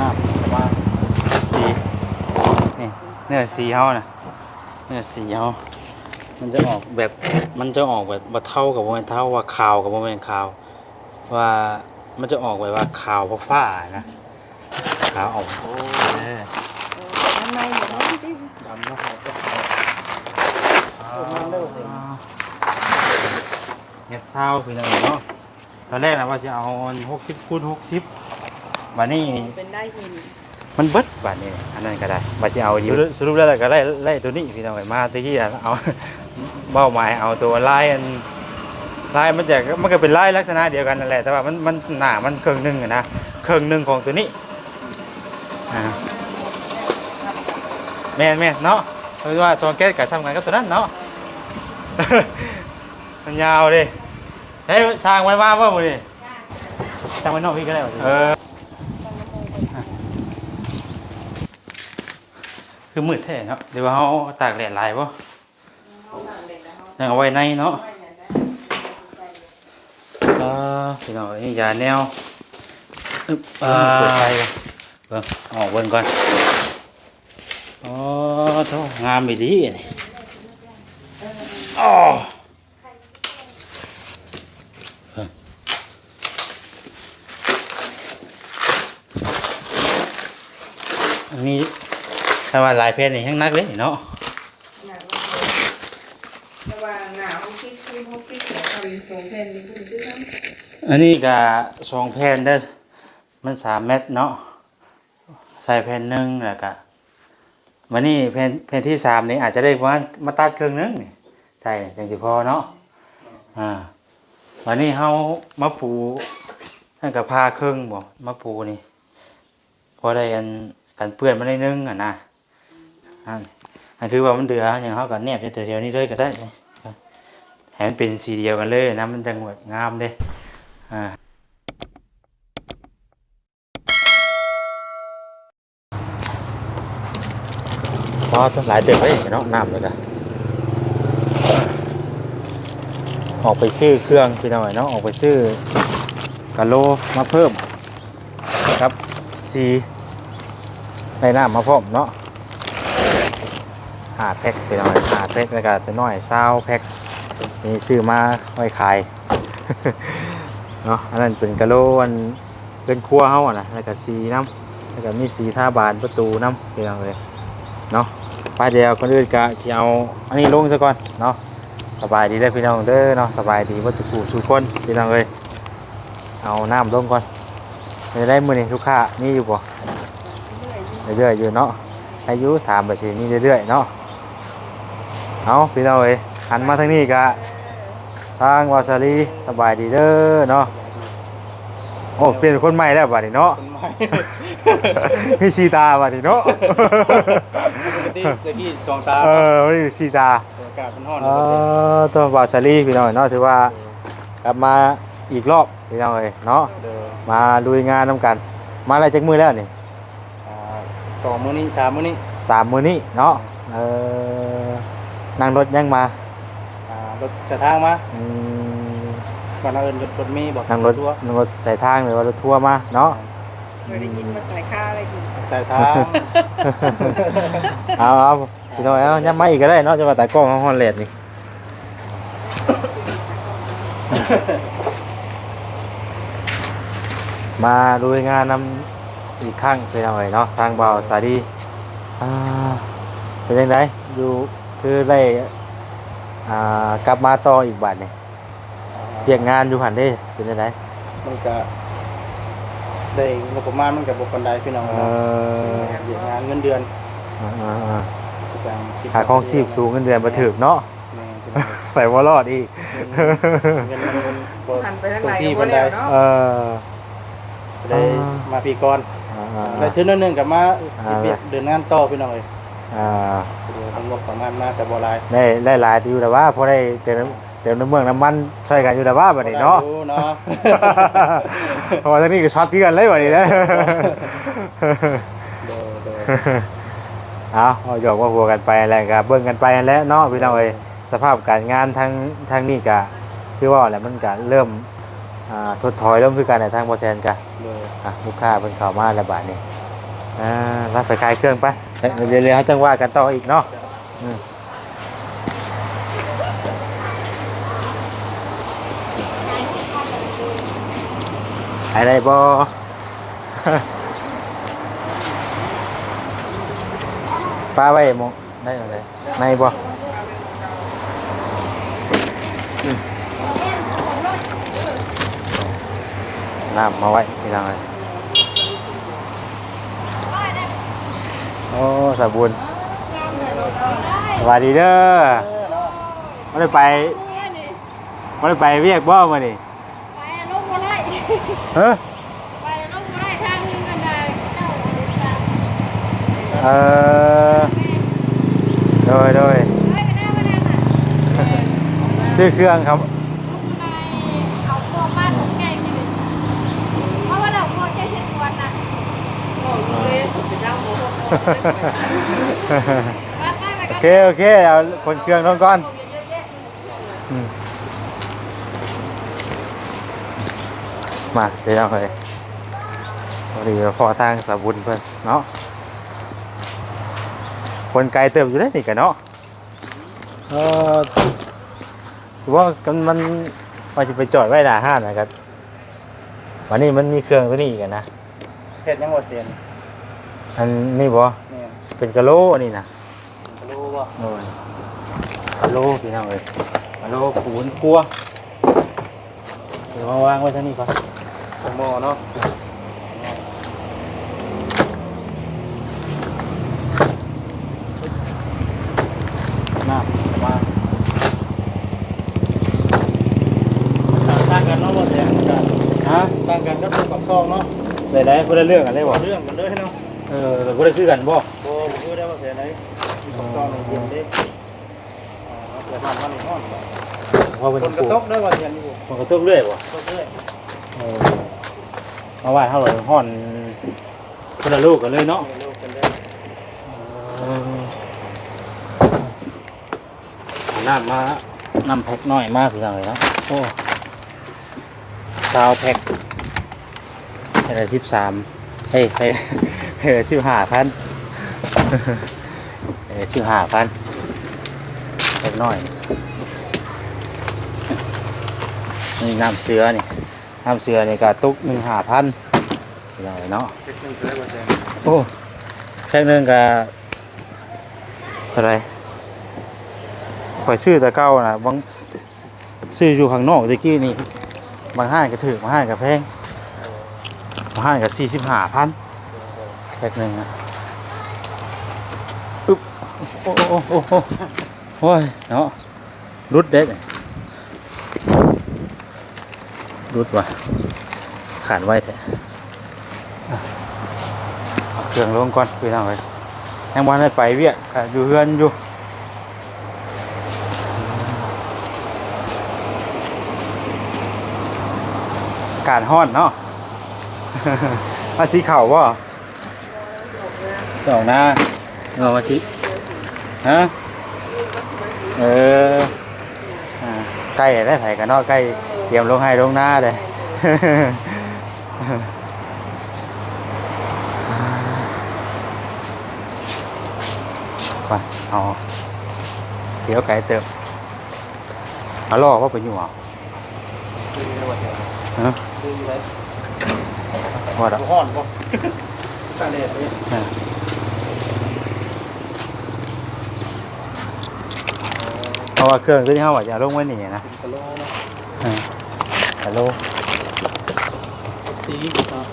น้ำมาณสีนี่เนื้อสีเฮานะเนื้อสีเฮามันจะออกแบบมันจะออกแบบบ่เท่ากับบ่แม่นเท่าว่าขาวกับบ่แม่นขาว ว่ามันจะออกแบบว่าขาวฟ้านะขาวออกโอ้เออทำไมเนี่ยเนาะดำนะครัเฮ็ดเศร้าพี่น้องเนาะตอนแรกนะว่าสิเอา60คูณ60บั ดนี้เป็นได้หินมันเบิดบัดนี้อันนั้นก็ได้ว่าสิเอาอยู่สรุปแล้วก็ได้ไล่ตัวนี้พี่น้องเอ้ยมาตะกี้อะเอาเบ้าหมายเอาตัวลายอันลายมันจะมันก็เป็นลายลักษณะเดียวกันนั่นแหละแต่ว่ามันมันหนามันครึ่งหนึงอะนะครึ่งหนึงของตัวนี้อ่าแม่นแม่นเนาะเพราะว่าซองแก๊สกับซ้ำกันกับตัวนั้นเนาะมันยาวดิเฮ้ยสร้างไว้มาเปล่ามึงนี่สร้างไว้นอกพี่ก็ได้เออ คือมืดแท้เนาะเดี๋ยวว่าเขาตากแดดหลายป่ะยังเอาไว้ในเนาะเออพี่น้องนี่ยาแนวอึ๊บเออเปิดไฟก่อนเบิ่งออกเบิ่งก่อนอ๋อโธ่งามอีดีนี่อ๋อ อันนี้ ถ้าว่าหลายเพศนี่แห้งนักเลยเนาะแต่ว่าหนาวคิดคือพวกซิกหัวทำสงแผ่นนี่คือด้วยทั้งอันนี้ก็สองแผ่นเด้อมันสามเม็ดเนาะใส่แผ่นหนึ่งแล้วก็วันนี้แผ่นแผ่นที่สามนี่อาจจะได้ประมาณมาตัดเครื่องนึงนี่ใส่จังสิพอเนาะอ่าวันนี้เฮามาปูนั่นก็พาเครื่องบ่มาปูนี่พอได้อันกันเปื้อนมาได้นึงอะนะ อันอันคือว่ามันเดืออย่างเฮาก็แนบแต่เดียวนี้เลยก็ได้ให้มันเป็นสีเดียวกันเลยนะมันจังแบบงามเด้อ่าพอต้อหลายเติมไปเนาะน้ำเลยกันออกไปซื้อเครื่องพี่น้อยเนาะออกไปซื้อกะโลมาเพิ่มครับสีในน้ำมาพร้อมเนาะ หาแพ็คพี่น้อยหาแพ็คแล้วก็ตัวน้อยซาแพ็คนี่ซื้อมาไว้ขายเนาะอันนั้นเป็นกะโลอันเป็นครัวเฮาอะนะแล้วก็สีน้ำแล้วก็มีสีท่าบานประตูน้ำพี่น้องเลยเนาะป้าเดียวคนอื่นกะสิเอาอันนี้ลงซะก่อนเนาะสบายดีเด้อพี่น้องเด้อเนาะสบายดีว่าจะกูสู่คนพี่น้องเลยเอาน้ำลงก่อนจะได้มือนี้ลูกค้ามีอยู่บ่เรื่อยๆอยู่เนาะอายุถามไปสิมีเรื่อยๆเนาะ เอาพี่น้องเอ้ยหันมาทางนี้กะทางวาซาลีสบายดีเด้อเนาะโอ้เปลี่ยนคนใหม่แล้วบัดนี้เนาะต้นไม้มีชีตาบัดนี้เนาะที่ตะกี้สองตาเออมีชีตาอากาศมันร้อนเออตัววาซาลีพี่น้องเนาะถือว่ากลับมาอีกรอบพี่น้องเอ้ยเนาะเด้อมาลุยงานนำกัน มาอะไรจักมือแล้วนี่อ่าสองมื้อนี้สามมื้อนี้สามมือนี้เนาะเออ นั่งรถยังมาอ่ารถสายทางมาอืมบ้านเราเอิ้นรถรถเมล์บ่นั่งรถทัวร์นั่งรถสายทางหรือว่ารถทัวร์มาเนาะเคยได้ยินมาใส่ค่าอะไรอยู่สายทางเอาเอาพี่น้อยเอาย้ำมาอีกก็ได้เนาะจะมาแต่กล้องของฮอนเลดนี่มาดูงานนำอีกครั้งเป็นยังไงเนาะทางเบาสาดีอ่าเป็นยังไงอยู่ คือได้อ่ากลับมาต่ออีกบาทนี่เพียกงานอยู่หันได้เป็นยังไงมันก็ได้งบประมาณมันก็บ่ปานใดพี่น้องเอเนาะอเรียกงานเงินเดือนอ่าอ่าอ่าประจำคิดหาของชีพสูงเงินเดือนมาถึกเนาะแม่พี่น้องไปว่ารอดอีกเงินมันมันบ่หันไปทางไหนที่ก็ปานใดแล้วเนาะเออจะได้มาปีก่อนอ่าอ่าได้ถึงนึงกับมาอ่าเปลี่ยนเดินงานต่อพี่น้องเอ้ย อ่าเดี๋ยวทำงบประมาณมาแต่บ่หลายได้ได้หลายอยู่แต่ว่าพอได้เติมน้ำเติมน้ำเมืองน้ำมันใช่กันอยู่แต่ว่าบัดนี้เนาะบ่ได้อยู่เนาะเพราะว่าทั้งนี้ก็ช็อตกันเลยบัดนี้นะเดี๋ยวเดี๋ยวเอาเอาหยอกว่าหัวกันไปอะไรกันเบิ่งกันไปนั่นแหล้วเนาะพี่น้องเอ้ยสภาพการงานทางทางนี้ก็คือว่าแหละมันก็เริ่มอ่าถดถอยลงคือกันในทางบอแซนกันเดี๋ยวอะลูกค้าเพิ่นเข้ามาแล้วบาดนี้อ่ารับไปขายเครื่องไป เดี๋ยวเดี๋ยวเขาจังว่ากันต่ออีกเนาะอืมขายได้บ่ป้าไว้มองได้อะไรในบอน้ำมาไว้ที่ทางไหน อ้สาบุญสวัสดีเด้อไม่ได้ไปไม่ได้ไปเวียกบ่มานี่ไปลูกมาไล่เฮ้อไปลูกมาไล่ทางนี้กันได้เจ้าอนุชาเออโดยโดยไปไปได้มาได้น่ะซื้อเครื่องครับ ลูกมาไล่เอาพวกบ้านของแกนี่เลยเพราะว่าเราพวกแกเช็ดตัวน่ะ โอ้โหเลยเป็นร่าง โอเค โอเค เอาคนเครื่องลงก่อนมาเดี๋ยวเอาเลยพอดีว่พอทางสาบุญเพื่อนเนาะคนไกลเติมอยู่ได้นี่กันเนาะเออถือว่ากันมันว่าจะไปจอดไว้หน้าห้านนะครับวันนี้มันมีเครื่องตัวนี้กันนะเฮ็ดยังบ่เสียน อันนี้บ่นี่เป็นกะโหลอันนี้นะรู้บ่โอ้ยกะโหลพี่น้องเอ้ยกะโหลปูนกลัวเดี๋ยวมาวางไว้ท่างนี้ก่อนสมอเนาะน้ำมาต่างกันเนาะบ่เสียนกันฮะต่างกันกับตัวกับซองเนาะได้ได้คนละเรื่องกันเลยบ่ เรื่องกันเลยเนาะเออบ่ได้คือกันบ่บ่บ่คือได้ว่าเสียไหนกับซองนี่เย็นเด้อ่าเอาเกิดทำมาในห้องบ่เพราะเป็นคนกระตกได้ว่าเย็นอยู่มันก็ตกเรื่อยบ่ตกเลยเออมาว่าเท่าไหร่ฮ้อนคนละลูกกันเลยเนาะลูกกันได้เออเอาน้ำมาน้ำแพ็คน้อยมากพี่น้องเอ้ยเนาะโอ้ซาวแพ็คให้ได้13เฮ้ย ให้ให้ได้15,000เออสิบห้าพันเล็กน้อยนี่น้ำเสือนี่น้ำเสือนี่ก็ตุกหนึ่งห้าพันอย่างไรเนาะเฮ็ดนึงคือได้ว่าเสียนโอ้แค่นึงก็อะไรข่อยซื้อแต่เก้านะบางซื้ออยู่ข้างนอกตะกี้นี่บางห้างก็ถือบางห้างก็แพงบางห้างก็สี่สิบห้าพัน แพ็คหนึ่งนะโอ้โอ้โอ้โอ้โอ้โอ้ยเนาะรุดเด็ดรุดว่ะขาดไว้แท้อะเครื่องลงก่อนพี่น้องไปยังวันได้ไปเวียกอยู่เฮือนอยู่กาศห้อนเนาะมาสีเข่าบ่ ดอกหน้าเงามาสิฮะเอออ่าใกล้ได้ไผกันเนาะใกล้เตรียมลงให้ลงหน้าเลย ไปเอาเดี๋ยวไก่เติมเอาล่อว่าไปอยู่เหรอคือได้ว่าเสียนฮะคือได้ว่าดอกบ่ฮ้อนบ่ตาแดดเลย เพ ราะว่าเครื่องตัวนี้เขาว่าจะเอาลงไว้นี่นะเป็นกะโหลเนาะฮัลโหลสีเนาะ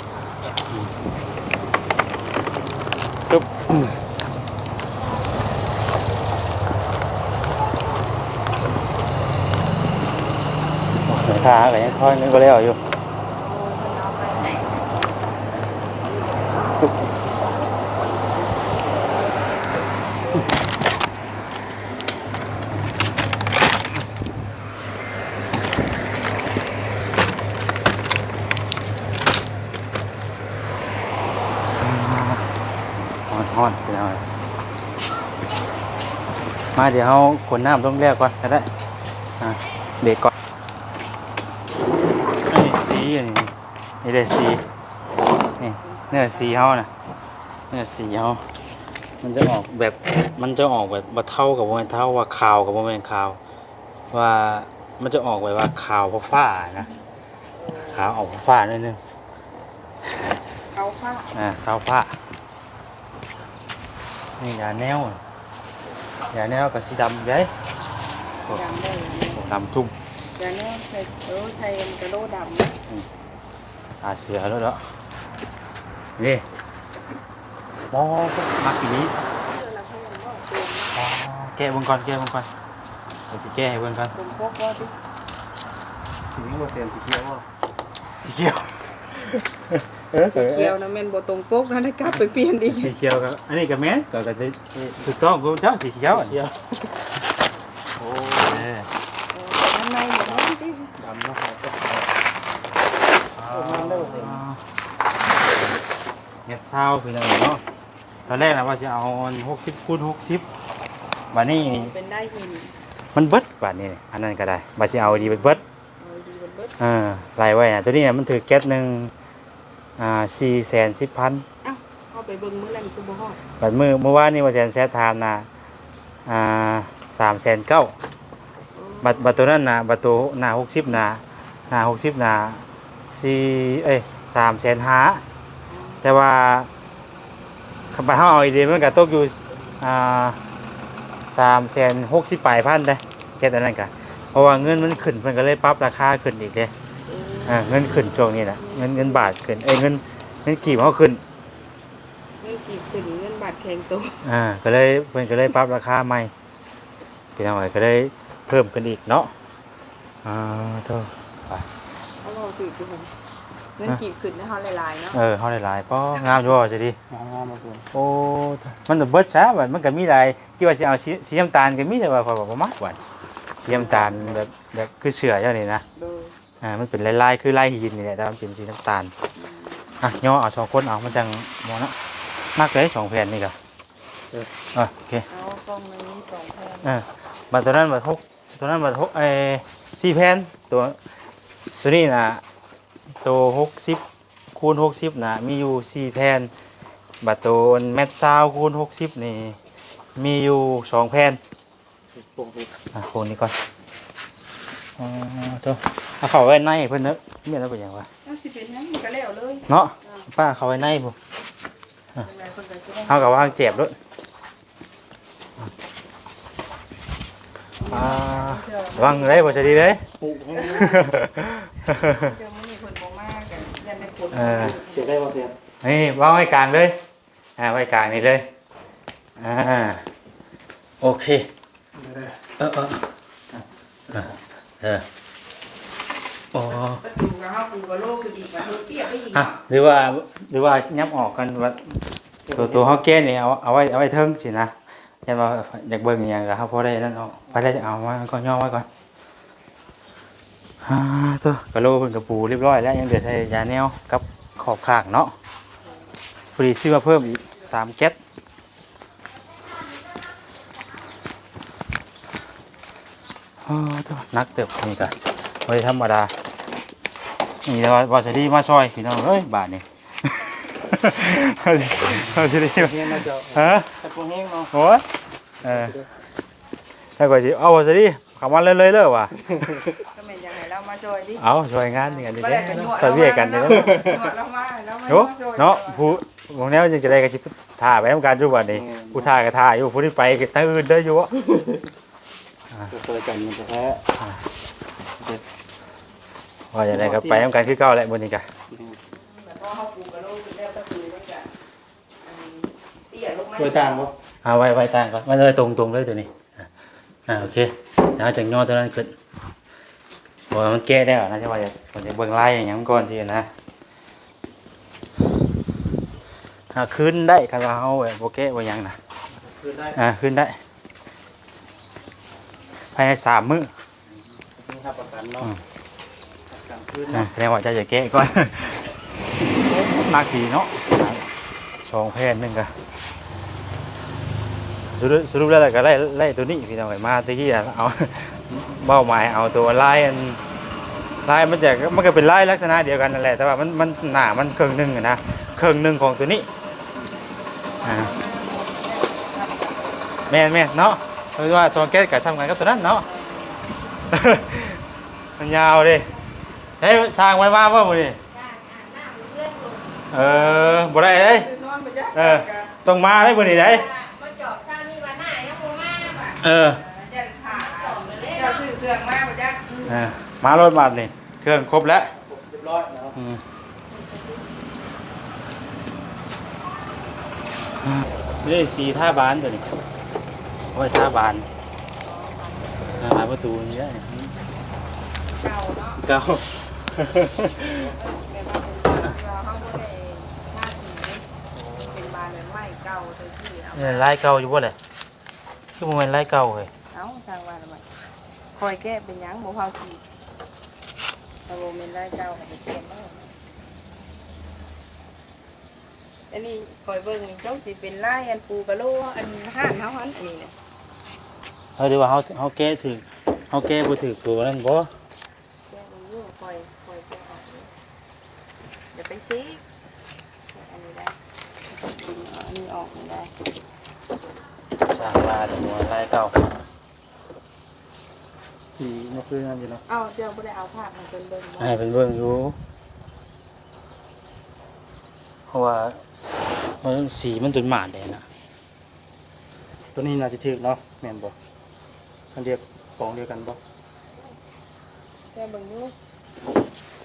จุ๊บเหนือขาอะไรยังค่อยนึกก็แล้วอยู่ ฮ้อนฮ้อนไปหน่อยมาเดี๋ยวเขาขนน้ำต้องแรกก่อนก็ได้อะเบรกก่อนอันนี้สีอันนี้นี่ได้สีนี่เนื้อสีเขานะเนี่ยสีเขามันจะออกแบบมันจะออกแบบบะเท่ากับโมเมนเท่าว่าขาวกับโมเมนขาว ว่ามันจะออกแบบว่าขาวฟ้าๆนะขาวออกฟ้าๆนิดนึงเอาฟ้าอ่าขาวฟ้า นี่ยาแนวยาแนวกับสีดำใหญ่ดำได้ดำทุ่มยาแน่ใส่เออไทยมันกระโดดดำนะอาเสือแล้วเนาะนี่มอมากี่นี้เออแล้วเขายังว่าตัวอ๋อแก้เบงก่อนแก้เบงก่อนเดี๋ยวสิแก้ให้เบงก่อนผมพกว่าที่สีนี้บ่เสียนสีเขียวบ่สีเขียว เออเขียวนะแม่นบ่ตรงปกนะได้กลับไปเปลี่ยนอีกสีเขียวกับอันนี้กับแม่นก็ก็จะถูกต้องคุณเจ้าสีเขียวอันเดียวโอ้เออทำไมอย่างนั้นที่ดำเนาะครับเฮ็ดเศร้าพี่น้องเนาะตอนแรกนะว่าจะเอาหกสิบคูณหกสิบวันนี้เป็นได้หินมันเบิดบาทนี้อันนั้นก็ได้บาสิเอาดีเบิดเบิดเอาดีบนเบิดอ่าไล่ไว้นะตัวนี้น่ะมันถือแก๊สหนึ่ง อ่าสี่แสนสิบพันเอ้าเอาไปเบิ่งมื้อนั้นคือบ่ฮอดบัดมือเมื่อวานนี่ว่าแสนแสนทามนะอ่าสามแสนเก้าบัตรบัตรตัวนั้นนะบัตรตัวหน้าหกสิบนะหน้าหกสิบนะสี่เอ้ยสามแสนห้าแต่ว่าคำว่าเขาเอาอีเดียมันก็ตกอยู่อ่าสามแสนหกสิบปลายพันได้แค่ตอนนั้นก็เพราะว่าเงินมันขึ้นมันก็เลยปรับราคาขึ้นอีกเลยเอออ่าเงินขึ้นช่วงนี้นะเงินเงินบาทขึ้นเอ้ยเงินเงินกีบเขาขึ้นเงินกี่ขึ้นเงินบาทแข็งตัวอ่าก็เลยเพิ่นก็เลยปรับราคาใหม่พี่น้องเอ้ยก็เลยเพิ่มขึ้นอีกเนาะอ่าเท่าไปเอาเราถือดูผมเงินกี่ขึ้นนะเฮาหลายๆเนาะเออเฮาได้หลายๆป้องามอยู่บ่จะดีงามๆมาเพิ่นโอ้มันก็เบิดซะบัดมันก็มีหลายคิดว่าสิเอาสีสีน้ำตาลก็มีแต่ว่าพอยบอกบ่มักว่าสีน้ำตาลแบบแบบคือเสือเจ้านี่นะโดย อ่ามันเป็นลายๆคือลายหินนี่แหละแต่มันเป็นสีน้ำตาลอะย่อเอาสองคนเอามันจังบ่เนาะมักเลยสองแผ่นนี่ก็เออโอเคเอากล้องมันมีสองแผ่นเออบัตรตัวนั้นบัตรหกตัวนั้นบัตรหกเออสี่แผ่นตัวตัวนี้นะตัวหกสิบคูณหกสิบนะมีอยู่สี่แผ่นบัตรตัวแมทซาวคูณหกสิบนี่มีอยู่สองแผ่นปกติอะโคนนี้ก่อน อ๋อตัวเอาเข้าไว้ในเพิ่นเนอะไม่แล้วเป็นหยังวะเอาสิเป็นนั้นมันก็แล้วเลยเนาะป้าเข้าไว้ในบุเป็นไรคนก็สิได้เอากับว่างเจ็บด้วยอ่าวางเลยบ่จะดีเลย ปลูกให้เดี๋ยวมื้อนี้เพิ่นบ่มากันยันได้ผลเออเก็บได้บ่เสียนนี่วางไว้กลางเลยอ่าไว้กลางนี่เลยอ่าโอเคเออเออเออ เออโอ้ประตูก็เฮาปูก็โลกคืออีกว่าเฮาเปียกไปอีกอะหรือว่าหรือว่ายับออกกันว่าตัวตัวเขาแก้นี่เอาเอาไว้เอาไว้เทิงสินะยันว่าอยากเบิ่งอหย่างก็เขาพอได้นั่นเอาไปได้เอามาก่อนย่อไว้ก่อนอ่าตัวกระโหลกเพิ่นกระปูเรียบร้อยแล้วยังเหลือใช้ยาแนวกับขอบข้างเนาะพอดีซื้อมาเพิ่มอีกสามแก๊ส โอ้ตัว นักเติบนี่ก็ไม่ธรรมดานี่แล้ววาสดีมาซอยพี่น้องเอ้ยบาทนี่วาสดีวาสดีเฮียนมาเจ้าฮะแต่พวกแห้งเนาะโอ้ยเออถ้าก่อนสิเอาวาสดีคำว่าเลยเลยเลยว่ะก็แม่นอยากให้เรามาจอยดิเอาช่วยงานนี่กันดีบ่เด้ได้กันยั่วใส่เวียกันเด้อเรามาเรามาโอ้จอยเนาะผู้วงแนวยังจะได้กันสิท่าไปทำการอยู่วันนี้ผู้ท่าก็ท่าอยู่ผู้ที่ไปก็ทั้งอื่นเด้ออ ยู่วะเคยกันมันจะแท้ว่าอย่างไรก็ไปทำการคือเก่าแหละบนนี้กันแล้วก็เฮาปูก็โลกคือแล้วประตูมันก็อันเตี้ยลงมาโดยต่างบ่เอาไว้ไว้ต่างก่อนไว้เลยตรงตรงๆเลยตัวนี้อะอ่าโอเคเดี๋ยวเราจะย่อตัวนั้นขึ้นบอกว่ามันแก้ได้เหรอนะจะว่าจะผมจะเบิ่งไล่อย่างนี้มันก่อนทีนะถ้าขึ้นได้คาราเอาแบบโอเคว่าหยังนะคือได้อ่าขึ้นได้ ภายในสามมื้อมีค่าประกันเนาะประกันคืนอ่าเนาะแสดงว่าจะจะแก้ก่อนมากทีเนาะสองแผ่นหนึ่งกันสรุปสรุปแล้วก็ไล่ไล่ตัวนี้พี่น้องไอ้มาตะกี้อะเอาเบ้าหมายเอาตัวลายอันลายมันจะมันก็เป็นลายลักษณะเดียวกันนั่นแหละแต่ว่ามันมันหนามันเครื่องหนึ่งอะนะเครื่องหนึ่งของตัวนี้อ่าแม่นแม่นเนาะ เพราะว่าสองแก๊สกับซ้ำกันกับตัวนั้นเนาะมันยาวดิเฮ้ยสร้างไว้มาบ่มื้อนี้จ้าอาบน้ำเพื่อนคนเออบ่ได้เด้ยคือนอนไปจ้ะเออต้องมาได้มื้อนี้ได้ยมาจอบช่างนี่วันหน้ายังคงมาบ่ะเออยันขาเจ้าซื้อเครื่องมาไปจ้ะเออมารถบัสนี่เครื่องครบแล้วเรียบร้อยเนาะอืมนี่สีท่าบานตัวนี้โอ้ยท่าบานอ่าหาประตูนี่ได้เก่าเนาะเก้าแบบว่าเป็นเราเขาบ่ได้ท่าสีเป็นบานแบบไม้เก่าตัวที่เอาเนี่ยลายเก่าอยู่บ่เลยคือมันเป็นลายเก่าเลยเอาทางว่าทำไมคอยแก้เป็นหยังบ่เฮาสีแต่บ่แม่นได้เก่าก็ไปเปลี่ยนได้อันนี้คอยเบิ่งนี่เจ้าสิเป็นลายอันปูกะโลอันห่านเฮาหันอันนี้เนี่ย เออเดี๋ยวว่าเขาเขาแก้ถึงเขาแก้บ่ถึงตัวนั่นบ่แก้ดูอยู่คอยคอยแก้ออกนี่เดี๋ยวไปชี้อันนี้ได้ดึงเอาอันนี้ออกไม่ได้สร้างลายแต่ว่าลายเก่าสีมาคือนั่นอยู่เนาะเอาเจ้าบ่ได้เอาภาพมาเป็นเบิ่งบ่ให้เป็นเบิ่งอยู่เพราะว่ามันสีมันตุนหมาดเลยนะตัวนี้น่าจะถึกเนาะแม่นบ่ อันเดียวของเดียวกันบ่แก้เบิ่งอยู่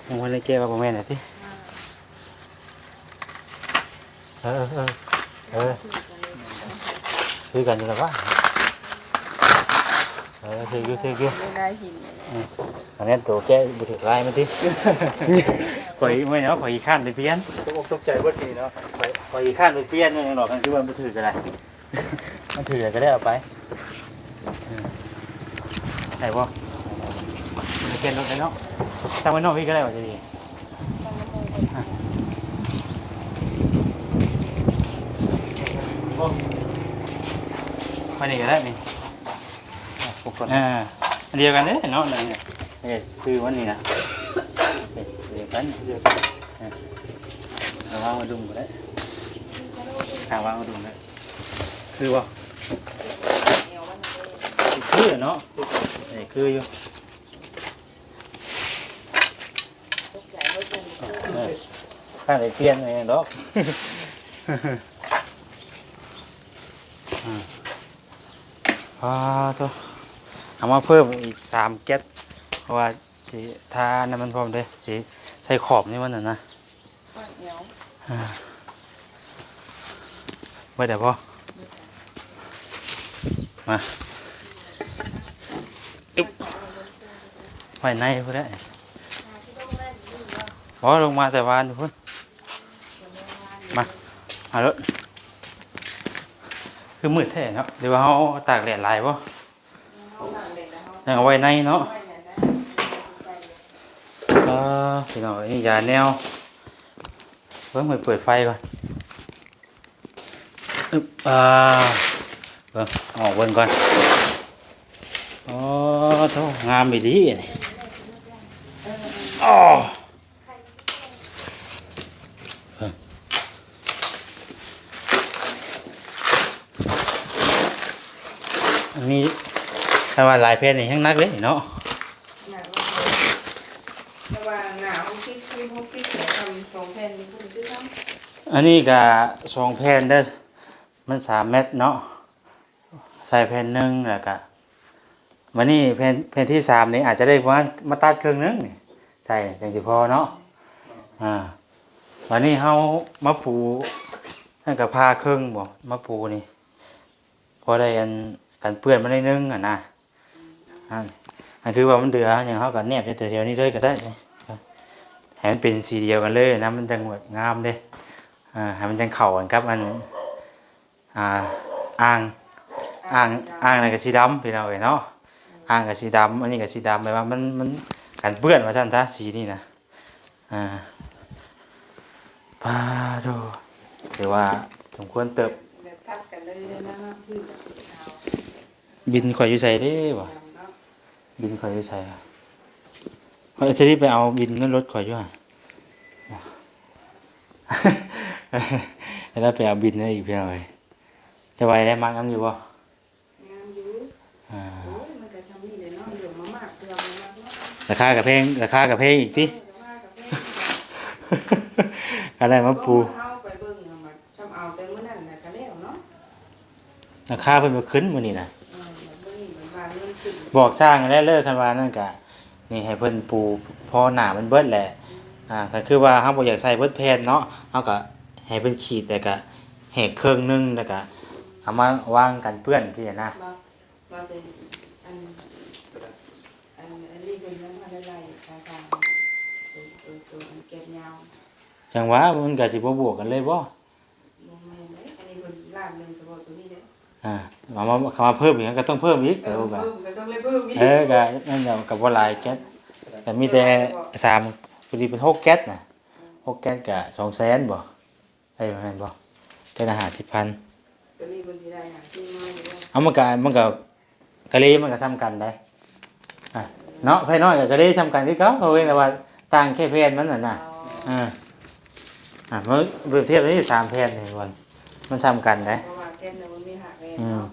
ยังวันนี้แก้ว่าบ่แม่นน่ะติอ่าเออเออเออคือกันอยู่แล้วว่าเออคืออยู่คืออยู่ไม่ได้หินอันนี้ตัวแก้บุตรลายมันทีข่อยไม่เนาะข่อยอีข้านไปเปลี่ยนตกอกตกใจเบิดทีเนาะข่อยข่อยอีข้านไปเปลี่ยนอย่างหรอกมันคือว่ามันถือก็ได้ มันถือก็ได้เอาไปอืม ไหนบ่ไปเปลี่ยนรถเลยเนาะทางไว้นอกพี่ก็ได้ว่าจะดีบ่ไปนี่ก็ได้นี่พวกก่อนอ่าอันเดียวกันเด้เนาะนั่นเนี่ยเอ้ยซื้อวันนี้นะเอ้ยเดียวกันเดียวกันเอ้ยเอาวางมาดุมก็ได้หาวางมาดุมได้คือว่าเหนียวมันเลยคือเนาะ เอ้ยคืออยู่ตกใจเบิดเป็นเออข้างไหนเปลี่ยนเองดอกอ่าอ่าตัวเอามาเพิ่มอีกสามแก๊สเพราะว่าสีทาน้ำมันพร้อมเด้สีใส่ขอบนี่มันน่ะนะเหนียวไม่ได้พ่อมา อึ๊บไว้ในพุ่นได้พอลงมาแต่วานพุ่นมามาเลยคือมืดแท้เนาะเดี๋ยวว่าเขาตากแดดหลายป่เอาหนังเด็ดนะเฮายังเอาไว้ในเนาะเออพี่น้องนี่ยาแนวเพิ่งเปิดไฟก่อนอึ๊บอ่าเบิ่งออกเบิ่งก่อน โธ่งามอีดีนี่อ๋อเบิ่งอันนี้ถ้าว่าหลายเพศนี่ยังนักเลยเนาะหนังมันเลยแต่ว่าหนาของซิกคือของซิกเดี๋ยวทำสองแผ่นนี่คุณคือทำอันนี้ก็สองแผ่นเด้อมันสามเม็ดเนาะ ใส่แผ่นหนึ่งแล้วก็ วันนี้แผ่นแผ่นที่สามนี่อาจจะได้ประมาณมาตัดครึ่งหนึงนี่ใส่จังสิพอเนาะอ่าวันนี้เฮามาปูนั่นก็พาครึ่งบ่มาปูนี่พอได้อันกันเปื้อนมาได้นึงอะนะอันอันคือว่ามันเดืออย่างเฮาก็แนบแต่เดียวนี้เลยก็ได้ให้มันเป็นสีเดียวกันเลยนะมันจังแบบงามเด้อ่าให้มันจังเข่ากันครับอันอ่าอ่างอ่างอ่างนั่นก็สีดำพี่น้องเอ้ยเนาะ อ่างก็สีดำอันนี้ก็สีดำแปลว่ามันมันกันเปื้อนว่าซั่นซะสีนี่นะอ่าปาโตถือว่าสมควรเติบบินข่อยอยู่ใส่เด้บ่บินข่อยอยู่ใส่อะเฮ้ยจะรีบไปเอาบินเงินรถข่อยอยู่ห่ะแล้วไปเอาบินได้อีกเพียงเลยจะไว้ได้มักน้ำอยู่บ่ ราคากับเพลงราคากับเพลงอีกทีเออแต่ว่ากับแม่อะไรมาปูเฮาไปเบิ่งเอามาชำเอาแต่มื้อนั้นน่ะก็แล้วเนาะราคาเพิ่นบ่ขึ้นมื้อนี้นะเออแบบมื้อนี้มันว่าเงินขึ้นบอกสร้างแล้วเลิกคันว่านั่นก็นี่ให้เพิ่นปูพอหน้ามันเบิดแหละอ่าก็คือว่าเฮาบ่อยากใส่เบิดแผ่นเนาะเฮาก็ให้เพิ่นขีดแต่ก็แหกเครื่องหนึงแล้วก็เอามาวางกันเปื้อนที่นะบ่บ่สิอันอันอันนี้เป็นยังพันอะไรภาษา ตัวตันเก็บยาวจังหวะมันก็สิบ่บวกกันเลยบ่บ่แม่นเด้อันนี้เพิ่นลานหนึงเฉพาะตัวนี้เด้อ่าเอามาเอามาเพิ่มอีกก็ต้องเพิ่มอีกเออก็เพิ่มก็ต้องเลยเพิ่มอีกเออก็นั่นเดียวกับว่าหลายแก๊สแต่มีแต่สามพอดีเป็นหกแก๊สนะหกแก๊สกับสองแสนบ่ได้ประมาณบ่แก๊สละห้าสิบพันตัวนี้เพิ่นสิได้หาซื้อมาอยู่เด้อเอามันก็มันก็กะเลมันก็ซ้ำกันได้อะเนาะไผน้อยกับกะเลซ้ำกันคือเก่าเอาเองแต่ว่า ต่างแค่แผ่นมันน่ะนะเอาอ่าอะเมื่อเปรียบเทียบนี่สามแผ่นนี่วันมันซ้ำกันได้เพราะว่าแก้มเนี่ยมันมีหักแรงอืมเนาะ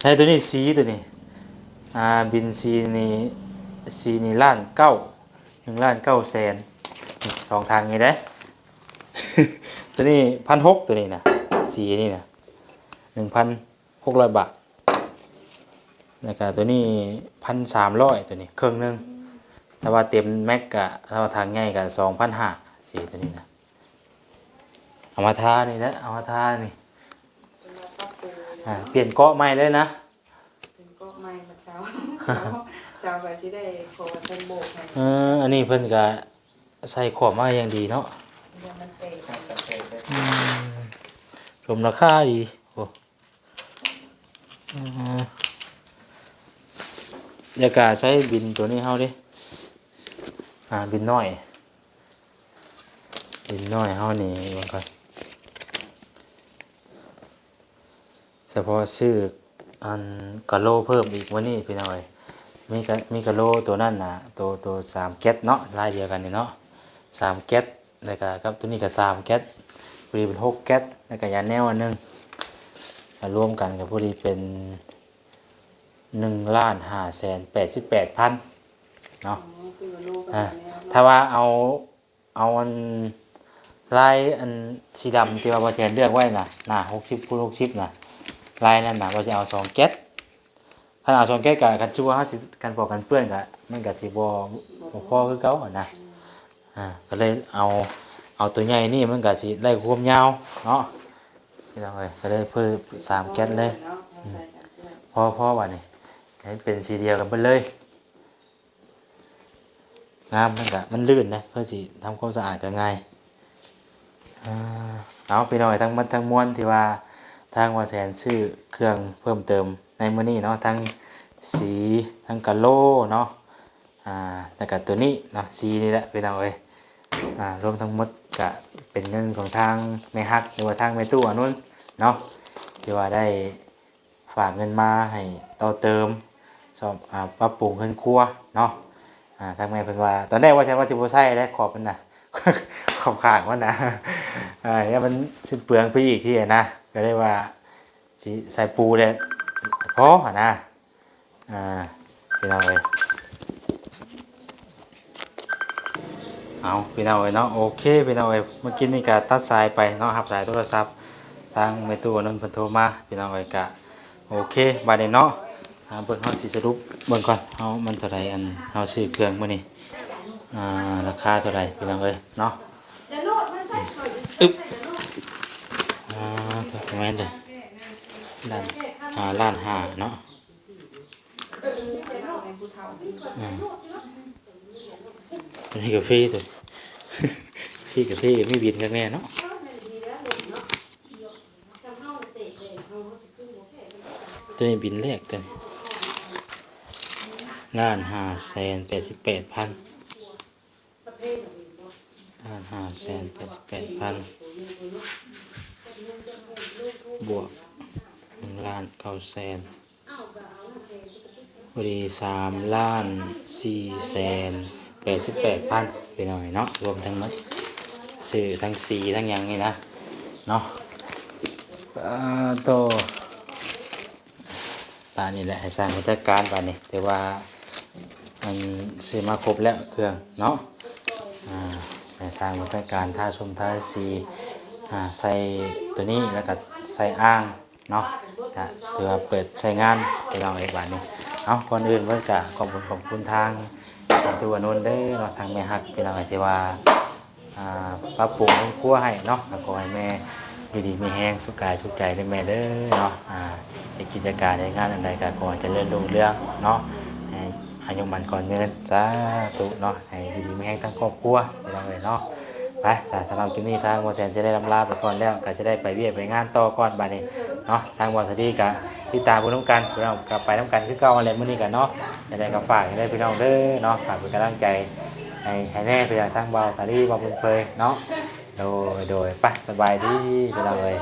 ใช้ตัวนี้สีตัวนี้อ่าบินซีนี่ซีนี่ล้านเก้าหนึ่งล้านเก้าแสนสองทางนี้ได้ ตัวนี้พันหกตัวนี้นะสีนี่นะหนึ่งพันหกร้อยบาทแล้วก็ตัวนี้พันสามร้อยตัวนี้เครื่องหนึง แต่ว่าเต็มแม็กกะถ้าว่าทางง่ายกะสองพันห้าสีตัวนี้นะเอามาทานี่นะเอามาทานี่จนมาปรับปรุงเลยอ่าเนาะเปลี่ยนเกาะใหม่เลยนะเป็นก็ไม่มาเช้าเช้าเช้าก็สิได้ขอเทนโบกให้เอออันนี้เพิ่นก็ใส่ขอบมาอย่างดีเนาะเดี๋ยวมันเตะครับแต่แต่แต่รวมราคาดีโอ้อืมเดี๋ยวกาใช้บินตัวนี้เฮาดิ อ่าบินน้อยบินน้อยเฮานี่มันก่อนเฉพาะซื้ออันกะโลเพิ่มอีกวันนี้พี่น้อยมีกะมีกะโลตัวนั่นน่ะตัวตัวสามแก๊สเนาะลายเดียวกันนี่เนาะสามแก๊สแล้วก็ครับตัวนี้ก็สามแก๊สพอดีเป็นหกแก๊สแล้วก็ยาแนวอันหนึงก็รวมกันก็พอดีเป็นหนึ่งล้านห้าแสนแปดสิบแปดพันเนาะอ๋อคือว่าโลกอ่าแล้ว ถ้าว่าเอาเอาอันลายอันสีดำที่ว่าบอเซียนเลือกไว้น่ะหนาหกสิบคูณหกสิบน่ะลายนั่นน่ะบอเซียนเอาสองแก๊สถ้าเอาสองแก๊สกับกันชั่วเขาสิบกันปอกกันเปื้อนกับมันกับสีบบ่พอคือเก่าอะนะอ่าก็เลยเอาเอาตัวใหญ่นี่มันกับสีได้ความยาวเนาะพี่น้องเอ้ยก็เลยเพิ่มสามแก๊สเลยเนาะเอาใส่กันด้วยพอพอวันนี้เป็นสีเดียวกันไปเลย งามมันกะมันลื่นนะเพื่อสิทำความสะอาดก็ง่ายอ่าเอาไปหน่อยทั้งมันทั้งมวลที่ว่าทางว่าแสนซื้อเครื่องเพิ่มเติมในมือนี้เนาะทั้งสีทั้งกะโลเนาะอ่าแต่กับตัวนี้เนาะสีนี่แหละไปหน่อยอ่ารวมทั้งหมดกะเป็นเงินของทางแม่ฮักหรือว่าทางแม่ตู้อันนู้นเนาะที่ว่าได้ฝากเงินมาให้ต่อเติมสอบอ่าปรับปรุงเฮือนครัวเนาะ อ่าทางแม่เพิ่นว่า ตอนแรกว่าฉันว่าสิบ่ใส่ได้ขอบมันน่ะขอบข้างมันน่ะอ่าเนี่ยมันสิ้นเปลืองไปอีกที่นะก็เลยว่าสิใส่ปูได้พอนนะอ่าพี่น้องเอ้ยเอาพี่น้องเอ้ยเนาะโอเคพี่น้องเอ้ยเมื่อกี้นี่ก็ตัดสายไปเนาะรับสายโทรศัพท์ทางแม่ตู้นนท์เพิ่นโทรมาพี่น้องเอ้ยก็โอเคบัดนี้เนาะ อ่าเบิ่งเฮาสิสรุปเบิ่งก่อนเฮามันเท่าไรอันเฮาซื้อเครื่องมื้อนี้อ่าราคาเท่าไรพี่น้องเอ้ยเนาะอึ๊บอ่าเท่าประมาณเด้อล้านอ่าล้านห้าเนาะอ่าอันนี้กาแฟตัวพี่กาแฟมีบินกันแน่เนาะตัวนี้บินแรกตัวนี้ ล้านห้าแสนแปดสิบแปดพันล้านห้าแสนแปดสิบแปดพันบวกหนึ่งล้านเก้าแสนพอดีสามล้านสี่แสนแปดสิบแปดพันไปหน่อยเนาะรวมทั้งหมดซื้อทั้งสีทั้งยังนี่นะเนาะอ่าโตปานนี้แหละให้สร้างบรรยากาศปานนี้แต่ว่า มันซื้อมาครบแล้วเครื่องเนาะอ่าให้สร้างบรรกาศท่าชมท่าสีใส่ตัวนี้แล้วก็ใส่อ่างเนาะก็ถือว่าเปิดใช้งานไปลองอีกบานนี้เอาก่อนอื่นเพิ่นก็ขอบคุณขอบคุณทางตัวนุ่นเด้เนาะทางแม่ฮักพี่น้องที่ว่าอ่าปรับปรุงให้ครัวให้เนาะแล้วก็ให้แม่อยู่ดีมีแห้งสุขกายทุกใจได้แม่เด้อเนาะอ่าในกิจการในงานอะไรก็ขอให้เจริญรุ่งเรืองเนาะ อายุมันก่อนเงินสาธุเนาะให้ดีมีแห้งทั้งครอบครัวไปลองเลยเนาะไปสาสำหรับคลิปนี้ทางวอแซนจะได้ลำลาไปก่อนแล้วก็จะได้ไปเวียไปงานต่อก่อนบัดนี้เนาะทางวอสตีกับที่ตามผู้น้ำกันพี่น้องกลับไปน้ำกันคือเก่าอะไรเมื้อนี้กันเนาะจะได้กับฝากให้ได้พี่น้องเด้อเนาะฝากเป็นกำลังใจให้ให้แน่ไปทางเบาสารีบาบุญเพยเนาะโดยโดยไปสบายดีไปเลย